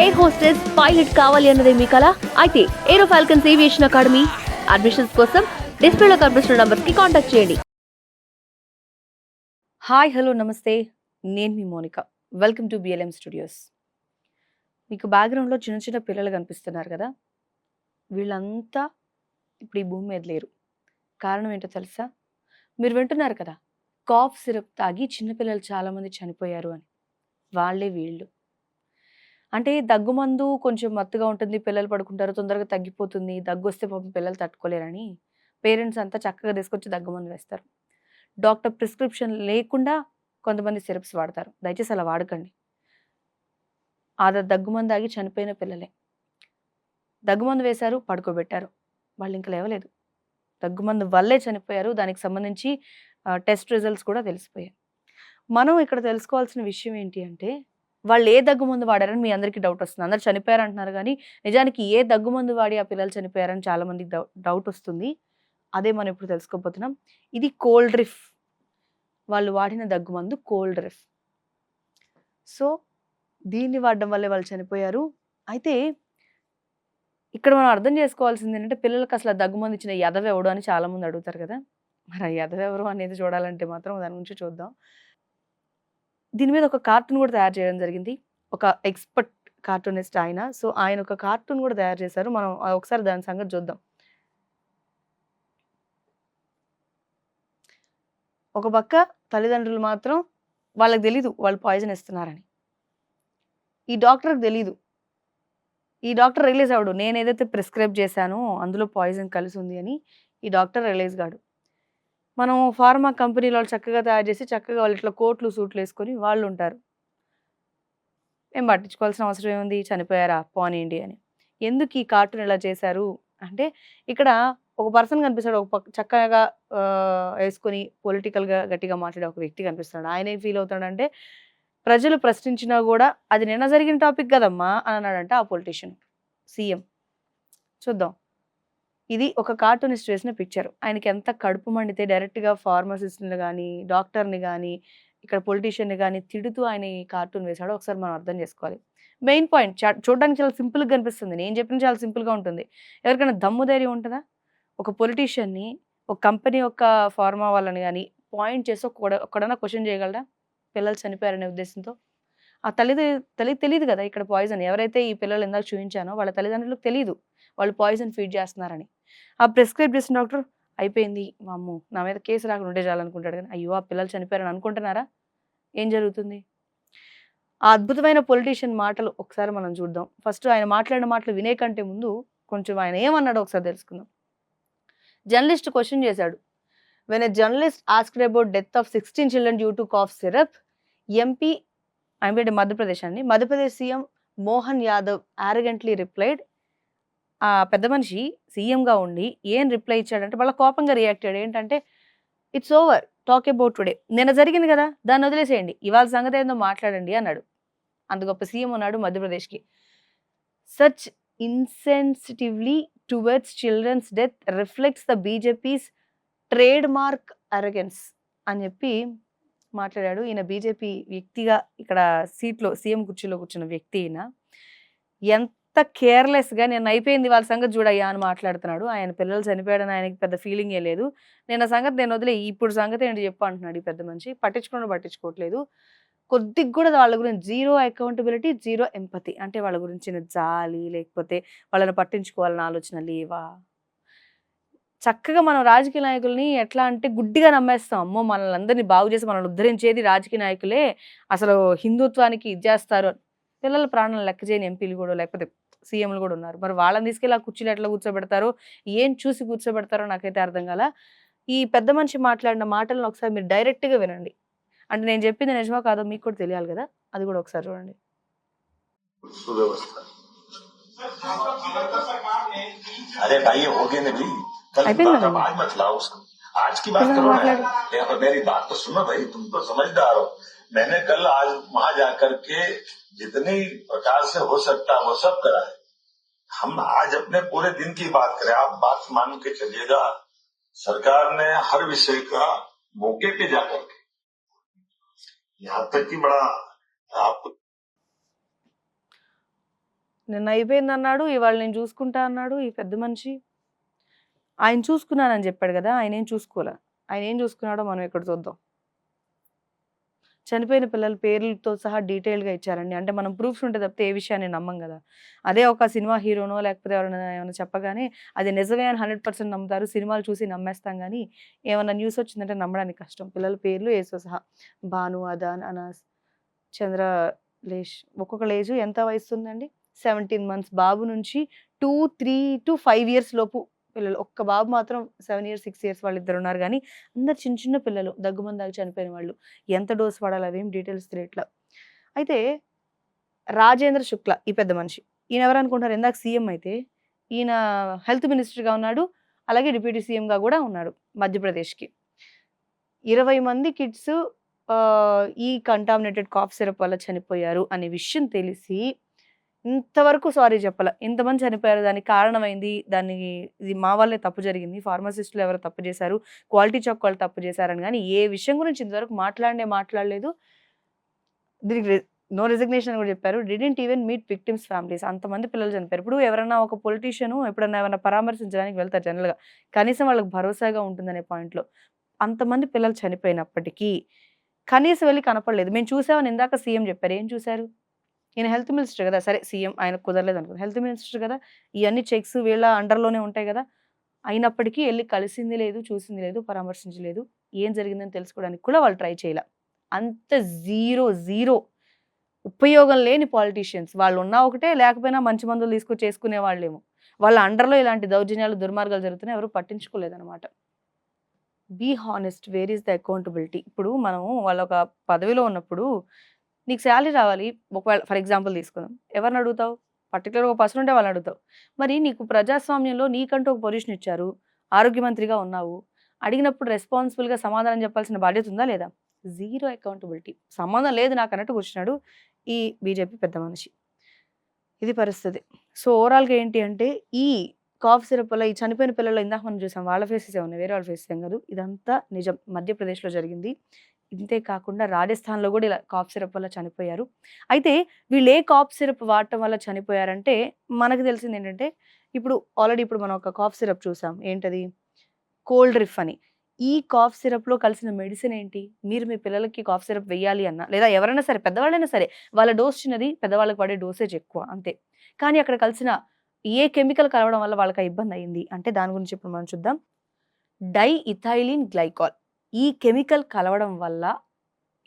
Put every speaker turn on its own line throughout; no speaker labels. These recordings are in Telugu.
ఎయిర్ హోస్టెస్ పైలట్ కావాలి అన్నదే మీ కళ అయితే aero falcons aviation academy admissions కోసం డిస్ప్లేలో కనిపిస్తున్న నంబర్స్కి కాంటాక్ట్ చేయండి. హాయ్ హలో నమస్తే. నేను మీ Monika. Welcome to BLM studios మీకు బ్యాక్గ్రౌండ్లో చిన్న చిన్న పిల్లలు కనిపిస్తున్నారు కదా? వీళ్ళంతా ఇప్పుడు ఈ భూమి మీద లేరు. కారణం ఏంటో తెలుసా? మీరు వింటున్నారు కదా? కాఫ్ సిరప్ తాగి చిన్నపిల్లలు చాలామంది చనిపోయారు అని. వాళ్ళే వీళ్ళు. అంటే దగ్గు మందు కొంచెం మత్తుగా ఉంటుంది పిల్లలు పడుకుంటారు తొందరగా తగ్గిపోతుంది దగ్గు వస్తే పాపం పిల్లలు తట్టుకోలేరని పేరెంట్స్ అంతా చక్కగా తీసుకొచ్చి దగ్గు మందు వేస్తారు. డాక్టర్ ప్రిస్క్రిప్షన్ లేకుండా కొంతమంది సిరప్స్ వాడతారు. దయచేసి అలా వాడకండి. ఆదా దగ్గు మందు ఆగి చనిపోయిన పిల్లలే. దగ్గు మందు వేశారు పడుకోబెట్టారు. వాళ్ళు ఇంకా లేవలేదు. దగ్గు మందు వల్లే చనిపోయారు. దానికి సంబంధించి టెస్ట్ రిజల్ట్స్ కూడా తెలిసిపోయాయి. మనం ఇక్కడ తెలుసుకోవాల్సిన విషయం ఏంటి అంటే వాళ్ళు ఏ దగ్గు మందు వాడారని మీ అందరికీ డౌట్ వస్తుంది. అందరు చనిపోయారు అంటున్నారు కానీ నిజానికి ఏ దగ్గు మందు వాడి ఆ పిల్లలు చనిపోయారని చాలా మందికి డౌట్ వస్తుంది. అదే మనం ఇప్పుడు తెలుసుకోబోతున్నాం. ఇది కోల్డ్ రిఫ్ వాళ్ళు వాడిన దగ్గు మందు కోల్డ్ రిఫ్ సో దీన్ని వాడడం వల్లే వాళ్ళు చనిపోయారు. అయితే ఇక్కడ మనం అర్థం చేసుకోవాల్సింది ఏంటంటే పిల్లలకు అసలు ఆ దగ్గు ఇచ్చిన ఎదవ ఎవడు అని చాలామంది అడుగుతారు కదా. మరి ఆ ఎదవ ఎవరు అనేది చూడాలంటే మాత్రం దాని గురించి చూద్దాం. దీని మీద ఒక కార్టూన్ కూడా తయారు చేయడం జరిగింది. ఒక ఎక్స్పర్ట్ కార్టూనిస్ట్ ఆయన. సో ఆయన ఒక కార్టూన్ కూడా తయారు చేశారు. మనం ఒకసారి దాని సంగతి చూద్దాం. ఒక పక్క తల్లిదండ్రులు మాత్రం వాళ్ళకి తెలీదు వాళ్ళు పాయిజన్ ఇస్తున్నారని. ఈ డాక్టర్కి తెలీదు. ఈ డాక్టర్ రిలీజ్ అవడు నేను ఏదైతే ప్రిస్క్రైబ్ చేశానో అందులో పాయిజన్ కలిసి ఉంది అని ఈ డాక్టర్ రిలీజ్ కాడు. మనం ఫార్మా కంపెనీలో వాళ్ళు చక్కగా తయారు చేసి చక్కగా వాళ్ళు ఇట్లా కోట్లు సూట్లు వేసుకొని వాళ్ళు ఉంటారు ఏం పట్టించుకోవాల్సిన అవసరం ఏముంది? చనిపోయారా? పోనీయండి అని. ఎందుకు ఈ కార్టూన్ ఇలా చేశారు? అంటే ఇక్కడ ఒక పర్సన్ కనిపిస్తాడు ఒక పక్క చక్కగా వేసుకొని పొలిటికల్గా గట్టిగా మాట్లాడే ఒక వ్యక్తి కనిపిస్తాడు ఆయన ఏం ఫీల్ అవుతాడంటే ప్రజలు ప్రశ్నించినా కూడా అది నిన్న జరిగిన టాపిక్ కదమ్మా? అని అన్నాడంట ఆ పొలిటీషియన్ సీఎం. చూద్దాం. ఇది ఒక కార్టూనిస్ట్ వేసిన పిక్చర్. ఆయనకి ఎంత కడుపు మండితే డైరెక్ట్గా ఫార్మసిస్ట్ని కానీ డాక్టర్ని కానీ ఇక్కడ పొలిటీషియన్ని కానీ తిడుతూ ఆయన ఈ కార్టూన్ వేశాడో ఒకసారి మనం అర్థం చేసుకోవాలి. మెయిన్ పాయింట్ చూడడానికి చాలా సింపుల్గా కనిపిస్తుంది. నేను చెప్పిన చాలా సింపుల్గా ఉంటుంది. ఎవరికైనా దమ్ము ధైర్యం ఉంటుందా? ఒక పొలిటీషియన్ని ఒక కంపెనీ యొక్క ఫార్మా వాళ్ళని కానీ పాయింట్ చేసి ఒక్కడ ఒక్కడన్నా క్వశ్చన్ చేయగలరా పిల్లలు చనిపోయారనే ఉద్దేశంతో? ఆ తల్లి తల్లి తెలియదు కదా ఇక్కడ పాయిజన్ ఎవరైతే ఈ పిల్లలు ఇందాక చూపించానో వాళ్ళ తల్లిదండ్రులకు తెలియదు వాళ్ళు పాయిజన్ ఫీడ్ చేస్తున్నారని. ఆ ప్రిస్క్రైబ్ చేసిన డాక్టర్ అయిపోయింది మా అమ్మ నా మీద కేసు రాకుండా ఉండే చాలనుకుంటాడు కానీ అయ్యో ఆ పిల్లలు చనిపోయారని అనుకుంటున్నారా? ఏం జరుగుతుంది? ఆ అద్భుతమైన పొలిటీషియన్ మాటలు ఒకసారి మనం చూద్దాం. ఫస్ట్ ఆయన మాట్లాడిన మాటలు వినే కంటే ముందు కొంచెం ఆయన ఏమన్నాడో ఒకసారి తెలుసుకుందాం. జర్నలిస్ట్ క్వశ్చన్ చేశాడు. When a journalist asked about death of sixteen children due to cough syrup MP IM Madhya Pradesh అండి. Madhya Pradesh CM Mohan Yadav arrogantly replied ఆ పెద్ద మనిషి సీఎంగా ఉండి ఏం రిప్లై ఇచ్చాడంటే వాళ్ళ కోపంగా రియాక్ట్ అయ్యాడు ఏంటంటే it's over talk about today నిన్న జరిగింది కదా దాన్ని వదిలేసేయండి ఇవాళ సంగతి ఏందో మాట్లాడండి అన్నాడు. అంత గొప్ప సీఎం ఉన్నాడు మధ్యప్రదేశ్కి. Such insensitively towards children's death reflects the BJP's trademark arrogance అని చెప్పి మాట్లాడాడు. ఈయన బీజేపీ వ్యక్తిగా ఇక్కడ సీట్లో సీఎం కుర్చీలో కూర్చున్న వ్యక్తి ఈయన. ఎంత కేర్లెస్గా నేను అయిపోయింది వాళ్ళ సంగతి చూడయ్యా అని మాట్లాడుతున్నాడు. ఆయన పిల్లలు చనిపోయాడని ఆయనకి పెద్ద ఫీలింగ్ ఏ లేదు. నేను ఆ సంగతి నేను వదిలే ఇప్పుడు సంగతి ఏంటి చెప్పు అంటున్నాడు ఈ పెద్ద మనిషి. పట్టించుకోవడం పట్టించుకోవట్లేదు. కొద్దిగా కూడా వాళ్ళ గురించి జీరో అకౌంటబిలిటీ జీరో ఎంపతి అంటే వాళ్ళ గురించిన జాలి లేకపోతే వాళ్ళని పట్టించుకోవాలని ఆలోచన లేవా? చక్కగా మనం రాజకీయ నాయకుల్ని ఎట్లా అంటే గుడ్డిగా నమ్మేస్తాం అమ్మో మనల్ని అందరినీ బాగు చేసి మనల్ని ఉద్ధరించేది రాజకీయ నాయకులే అసలు హిందుత్వానికి ఇది చేస్తారు అని. పిల్లల ప్రాణాలు లెక్క చేయని ఎంపీలు కూడా లేకపోతే సీఎంలు కూడా ఉన్నారు మరి వాళ్ళని తీసుకెళ్ళి ఆ కుర్చీలు ఎట్లా కూర్చోబెడతారో ఏం చూసి కూర్చోబెడతారో నాకైతే అర్థం కాల ఈ పెద్ద మనిషి మాట్లాడిన మాటలను ఒకసారి మీరు డైరెక్ట్గా వినండి అంటే నేను చెప్పింది నిజమో కాదో మీకు కూడా తెలియాలి కదా అది కూడా ఒకసారి చూడండి
सुव्यवस्था
अरे भाई ये हो गए ना भाई कल
आई
की
थिंक
बात
ना
अब आज मत लाओ उसको आज की बात
फिर
करो
हम
ना
बात
यार। मेरी बात तो सुनो भाई तुम तो समझदार हो मैंने कल आज वहां जाकर के जितनी प्रकार से हो सकता वो सब करा है हम आज अपने पूरे दिन की बात करें आप बात मान के चलिएगा सरकार ने हर विषय का मौके पे जाकर के यहाँ तक कि बड़ा आपको
నిన్న అయిపోయిందన్నాడు. ఇవాళ నేను చూసుకుంటా అన్నాడు ఈ పెద్ద మనిషి. ఆయన చూసుకున్నానని చెప్పాడు కదా ఆయన ఏం చూసుకోలే ఆయన ఏం చూసుకున్నాడో మనం ఇక్కడ చూద్దాం. చనిపోయిన పిల్లల పేర్లతో సహా డీటెయిల్‌గా ఇచ్చారండి. అంటే మనం ప్రూఫ్స్ ఉంటే తప్పితే ఏ విషయాన్ని నమ్మం కదా అదే ఒక సినిమా హీరోనో లేకపోతే ఎవరైనా ఏమైనా చెప్పగానే అది నిజమే అని 100% నమ్ముతారు. సినిమాలు చూసి నమ్మేస్తాం కానీ ఏమైనా న్యూస్ వచ్చిందంటే నమ్మడానికి కష్టం. పిల్లల పేర్లు ఏసో సహా. భాను, అదాన్, అనాస్, చంద్రలేష్ ఒక్కొక్క ఏజ్ ఎంత వయసుందండి? 17 మంత్స్ బాబు నుంచి 2, 3-5 ఇయర్స్ లోపు పిల్లలు. ఒక్క బాబు మాత్రం సెవెన్ ఇయర్స్, సిక్స్ ఇయర్స్ వాళ్ళిద్దరున్నారు కానీ అందరు చిన్న చిన్న పిల్లలు. దగ్గుమందాగి చనిపోయిన వాళ్ళు. ఎంత డోస్ వాడాలి అవేం డీటెయిల్స్ తెలియట్లా. అయితే రాజేంద్ర శుక్ల ఈ పెద్ద మనిషి. ఈయన ఎవరనుకుంటున్నారు? ఇందాక సీఎం అయితే, ఈయన హెల్త్ మినిస్టర్‌గా ఉన్నాడు. అలాగే డిప్యూటీ సీఎంగా కూడా ఉన్నాడు మధ్యప్రదేశ్‌కి. 20 మంది కిడ్స్ ఈ కంటామినేటెడ్ కాఫ్ సిరప్ వల్ల చనిపోయారు అనే విషయం తెలిసి, ఇంతవరకు సారీ చెప్పల. ఇంతమంది చనిపోయారు. దానికి కారణమైంది. దాన్ని ఇది మా వాళ్ళే తప్పు జరిగింది. ఫార్మసిస్టులు ఎవరో తప్పు చేశారు. క్వాలిటీ చెక్ వాళ్ళు తప్పు చేశారని కానీ ఏ విషయం గురించి ఇంతవరకు మాట్లాడనే మాట్లాడలేదు. దీనికి నో రెసిగ్నేషన్ కూడా చెప్పారు. Didn't even meet victims families. అంతమంది పిల్లలు చనిపోయారు. ఇప్పుడు ఎవరైనా ఒక పొలిటీషియను ఎప్పుడన్నా ఏమైనా పరామర్శించడానికి వెళ్తారు జనరల్‌గా. కనీసం వాళ్ళకి భరోసాగా ఉంటుందనే పాయింట్‌లో. అంతమంది పిల్లలు చనిపోయినప్పటికీ, కనీసం వెళ్ళి కనపడలేదు. మేము చూసామని ఇందాక సీఎం చెప్పారు. ఏం చూశారు ఈయన హెల్త్ మినిస్టర్ కదా సరే సీఎం ఆయన కుదరలేదు అనుకో హెల్త్ మినిస్టర్ కదా ఇవన్నీ చెక్స్ వీళ్ళ అండర్‌లోనే ఉంటాయి కదా అయినప్పటికీ వెళ్ళి కలిసింది లేదు, చూసింది లేదు, పరామర్శించలేదు. ఏం జరిగిందని తెలుసుకోవడానికి కూడా వాళ్ళు ట్రై చేయాల అంత జీరో, జీరో ఉపయోగం లేని పాలిటీషియన్స్. వాళ్ళున్నా ఒకటే, లేకపోయినా మంచి మందులు తీసుకొచ్చి చేసుకునే వాళ్ళేమో. వాళ్ళ అండర్‌లో ఇలాంటి దౌర్జన్యాలు, దుర్మార్గాలు జరుగుతున్నాయి. ఎవరు పట్టించుకోలేదన్నమాట be honest. Where is the accountability? ఇప్పుడు మనము వాళ్ళొక పదవిలో ఉన్నప్పుడు, నీకు శాలరీ రావాలి. ఒకవేళ ఫర్ ఎగ్జాంపుల్ తీసుకుందాం. ఎవరిని అడుగుతావు? పర్టికులర్ ఒక పర్సన్ ఉంటే వాళ్ళని అడుగుతావు. మరి నీకు ప్రజాస్వామ్యంలో నీకంటూ ఒక పొజిషన్ ఇచ్చారు. ఆరోగ్య మంత్రిగా ఉన్నావు. అడిగినప్పుడు రెస్పాన్సిబుల్‌గా సమాధానం చెప్పాల్సిన బాధ్యత ఉందా లేదా? Zero accountability. సంబంధం లేదు నాకు అన్నట్టు కూర్చున్నాడు ఈ బీజేపీ పెద్ద మనిషి. ఇది పరిస్థితి. సో, ఓవరాల్‌గా ఏంటి అంటే, ఈ కాఫ్ సిరప్ వల్ల ఈ చనిపోయిన పిల్లల్లో ఇందాక మనం చూసాం. వాళ్ళ ఫేసెస్ ఉన్నాయి. వేరే వాళ్ళ ఫేసెస్ ఏం కాదు. ఇదంతా నిజం. మధ్యప్రదేశ్‌లో జరిగింది. ఇంతే కాకుండా రాజస్థాన్‌లో కూడా ఇలా కాఫ్ సిరప్ వల్ల చనిపోయారు. అయితే వీళ్ళు ఏ కాఫ్ సిరప్ వాడటం వల్ల చనిపోయారంటే, మనకు తెలిసిందేంటంటే, ఇప్పుడు ఆల్రెడీ ఇప్పుడు మనం ఒక కాఫ్ సిరప్ చూసాం. ఏంటది? కోల్డ్ రిఫ్ అని. ఈ కాఫ్ సిరప్‌లో కలిసిన మెడిసిన్ ఏంటి? మీరు మీ పిల్లలకి కాఫ్ సిరప్ వెయ్యాలి అన్నా, లేదా ఎవరైనా సరే పెద్దవాళ్ళైనా సరే, వాళ్ళ డోస్ చిన్నది. పెద్దవాళ్ళకి పడే డోసేజ్ ఎక్కువ అంతే. కానీ అక్కడ కలిసిన ఏ కెమికల్ కలవడం వల్ల వాళ్ళకి ఇబ్బంది అయింది అంటే, దాని గురించి ఇప్పుడు మనం చూద్దాం. Diethylene glycol. ఈ కెమికల్ కలవడం వల్ల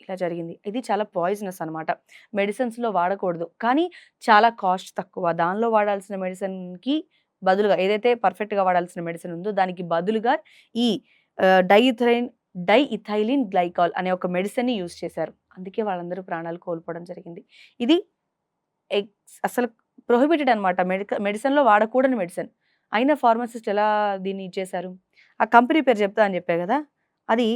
ఇలా జరిగింది. ఇది చాలా పాయిజనస్ అనమాట. మెడిసిన్స్‌లో వాడకూడదు. కానీ చాలా కాస్ట్ తక్కువ. దానిలో వాడాల్సిన మెడిసిన్‌కి బదులుగా ఏదైతే పర్ఫెక్ట్‌గా వాడాల్సిన మెడిసిన్ ఉందో, దానికి బదులుగా ఈ ఆహ్, డైఇథైలిన్ డైఇథైలిన్ గ్లైకాల్ అనే ఒక మెడిసిన్‌ని యూజ్ చేశారు. అందుకే వాళ్ళందరూ ప్రాణాలు కోల్పోవడం జరిగింది. ఇది ఎగ్స్ అసలు ప్రొహిబిటెడ్ అనమాట. మెడిక మెడిసిన్‌లో వాడకూడని మెడిసిన్. అయినా ఫార్మసిస్ట్ ఎలా దీన్ని ఇచ్చేశారు? ఆ కంపెనీ పేరు చెప్తా అని చెప్పే కదా అది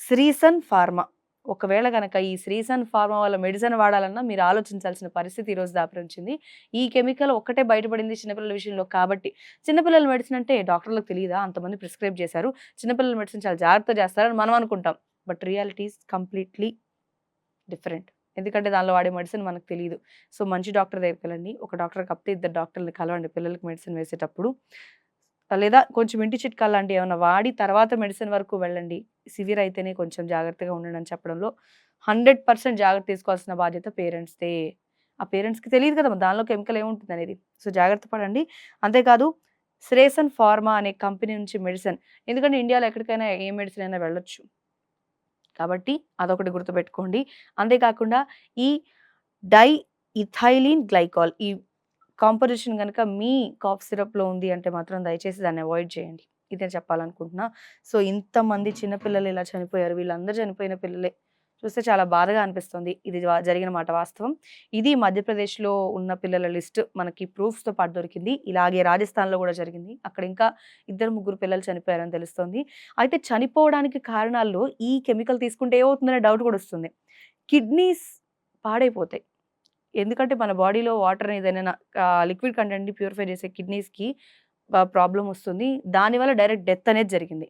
శ్రీసన్ ఫార్మా. ఒకవేళ కనుక ఈ శ్రీసన్ ఫార్మా వాళ్ళ మెడిసిన్ వాడాలన్నా మీరు ఆలోచించాల్సిన పరిస్థితి ఈరోజు దాపరించింది ఈ కెమికల్ ఒక్కటే బయటపడింది చిన్నపిల్లల విషయంలో కాబట్టి. చిన్నపిల్లల మెడిసిన్ అంటే డాక్టర్‌లకు తెలియదా అంతమంది ప్రిస్క్రైబ్ చేశారు. చిన్నపిల్లల మెడిసిన్ చాలా జాగ్రత్తగా చేస్తారని మనం అనుకుంటాం. But reality's completely different. ఎందుకంటే దానిలో వాడే మెడిసిన్ మనకు తెలియదు సో, మంచి డాక్టర్ దగ్గరికి వెళ్ళండి ఒక డాక్టర్ కప్తే ఇద్దరు డాక్టర్ని కలవండి పిల్లలకి మెడిసిన్ వేసేటప్పుడు. లేదా కొంచెం ఇంటి చిట్కాలు లాంటివి ఏమైనా వాడి తర్వాత మెడిసిన్ వరకు వెళ్ళండి. సివియర్ అయితేనే కొంచెం జాగ్రత్తగా ఉండండి అని చెప్పడంలో 100% జాగ్రత్త తీసుకోవాల్సిన బాధ్యత పేరెంట్స్‌దే. ఆ పేరెంట్స్‌కి తెలియదు కదా! దానిలో కెమికల్ ఏముంటుందనేది. సో, జాగ్రత్త పడండి. అంతేకాదు శ్రేసన్ ఫార్మా అనే కంపెనీ నుంచి మెడిసిన్ ఎందుకంటే ఇండియాలో ఎక్కడికైనా ఏ మెడిసిన్ అయినా వెళ్ళొచ్చు. కాబట్టి అదొకటి గుర్తుపెట్టుకోండి. అంతేకాకుండా ఈ డై ఇథైలిన్ గ్లైకాల్ ఈ కాంపోజిషన్ కనుక మీ కాఫ్ సిరప్‌లో ఉంది అంటే మాత్రం దయచేసి దాన్ని అవాయిడ్ చేయండి. ఇదే చెప్పాలనుకుంటున్నా. సో, ఇంతమంది చిన్నపిల్లలు ఇలా చనిపోయారు. వీళ్ళందరూ చనిపోయిన పిల్లలే. చూస్తే చాలా బాధగా అనిపిస్తుంది. ఇది జరిగిన మాట వాస్తవం. ఇది మధ్యప్రదేశ్‌లో ఉన్న పిల్లల లిస్ట్ మనకి ప్రూఫ్స్‌తో పాటు దొరికింది. ఇలాగే రాజస్థాన్‌లో కూడా జరిగింది. అక్కడ ఇంకా ఇద్దరు, ముగ్గురు పిల్లలు చనిపోయారని తెలుస్తుంది అయితే చనిపోవడానికి కారణాల్లో ఈ కెమికల్ తీసుకుంటే ఏమవుతుందనే డౌట్ కూడా వస్తుంది. కిడ్నీస్ పాడైపోతాయి. ఎందుకంటే మన బాడీలో వాటర్ ఏదైనా లిక్విడ్ కంటెంట్‌ని ప్యూరిఫై చేసే కిడ్నీస్‌కి ప్రాబ్లం ప్రాబ్లమ్ వస్తుంది. దానివల్ల డైరెక్ట్ డెత్ అనేది జరిగింది.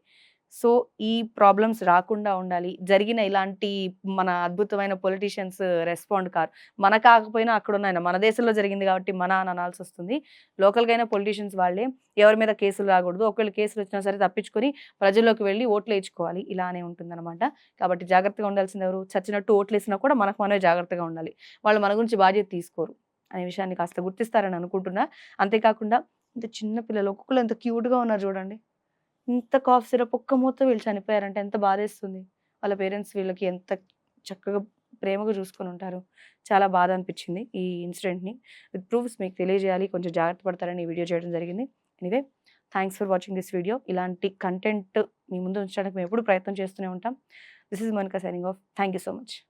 సో ఈ ప్రాబ్లమ్స్ రాకుండా ఉండాలి. జరిగిన ఇలాంటి మన అద్భుతమైన పొలిటీషియన్స్ రెస్పాండ్ కారు. మన కాకపోయినా అక్కడ ఉన్న మన దేశంలో జరిగింది కాబట్టి మన అని అనాల్సి వస్తుంది. లోకల్గా అయినా పొలిటీషియన్స్ వాళ్ళే ఎవరి మీద కేసులు రాకూడదు. ఒకవేళ కేసులు వచ్చినా సరే తప్పించుకొని ప్రజల్లోకి వెళ్ళి ఓట్లు వేయించుకోవాలి. ఇలానే ఉంటుందన్నమాట. కాబట్టి జాగ్రత్తగా ఉండాల్సింది ఎవరు? చచ్చినట్టు ఓట్లు వేసినా కూడా మనకు మనమే జాగ్రత్తగా ఉండాలి. వాళ్ళు మన గురించి బాధ్యత తీసుకోరు అనే విషయాన్ని కాస్త గుర్తిస్తారని అనుకుంటున్నా. అంతేకాకుండా ఇంత చిన్న పిల్లలు ఒక్కొక్కరు ఎంత క్యూట్గా ఉన్నారు చూడండి. ఇంత కాఫ్ సిరప్ ఒక్క మూత వీళ్ళు చనిపోయారంటే ఎంత బాధేస్తుంది. వాళ్ళ పేరెంట్స్ వీళ్ళకి ఎంత చక్కగా ప్రేమగా చూసుకొని ఉంటారు. చాలా బాధ అనిపించింది ఈ ఇన్సిడెంట్ని. విత్ ప్రూఫ్స్ మీకు తెలియజేయాలి. కొంచెం జాగ్రత్త పడతారని ఈ వీడియో చేయడం జరిగింది. Anyway thanks for watching this video. ఇలాంటి కంటెంట్ మీ ముందు ఉంచడానికి మేము ఎప్పుడు ప్రయత్నం చేస్తూనే ఉంటాం. This is మన్కా signing off. Thank you so much.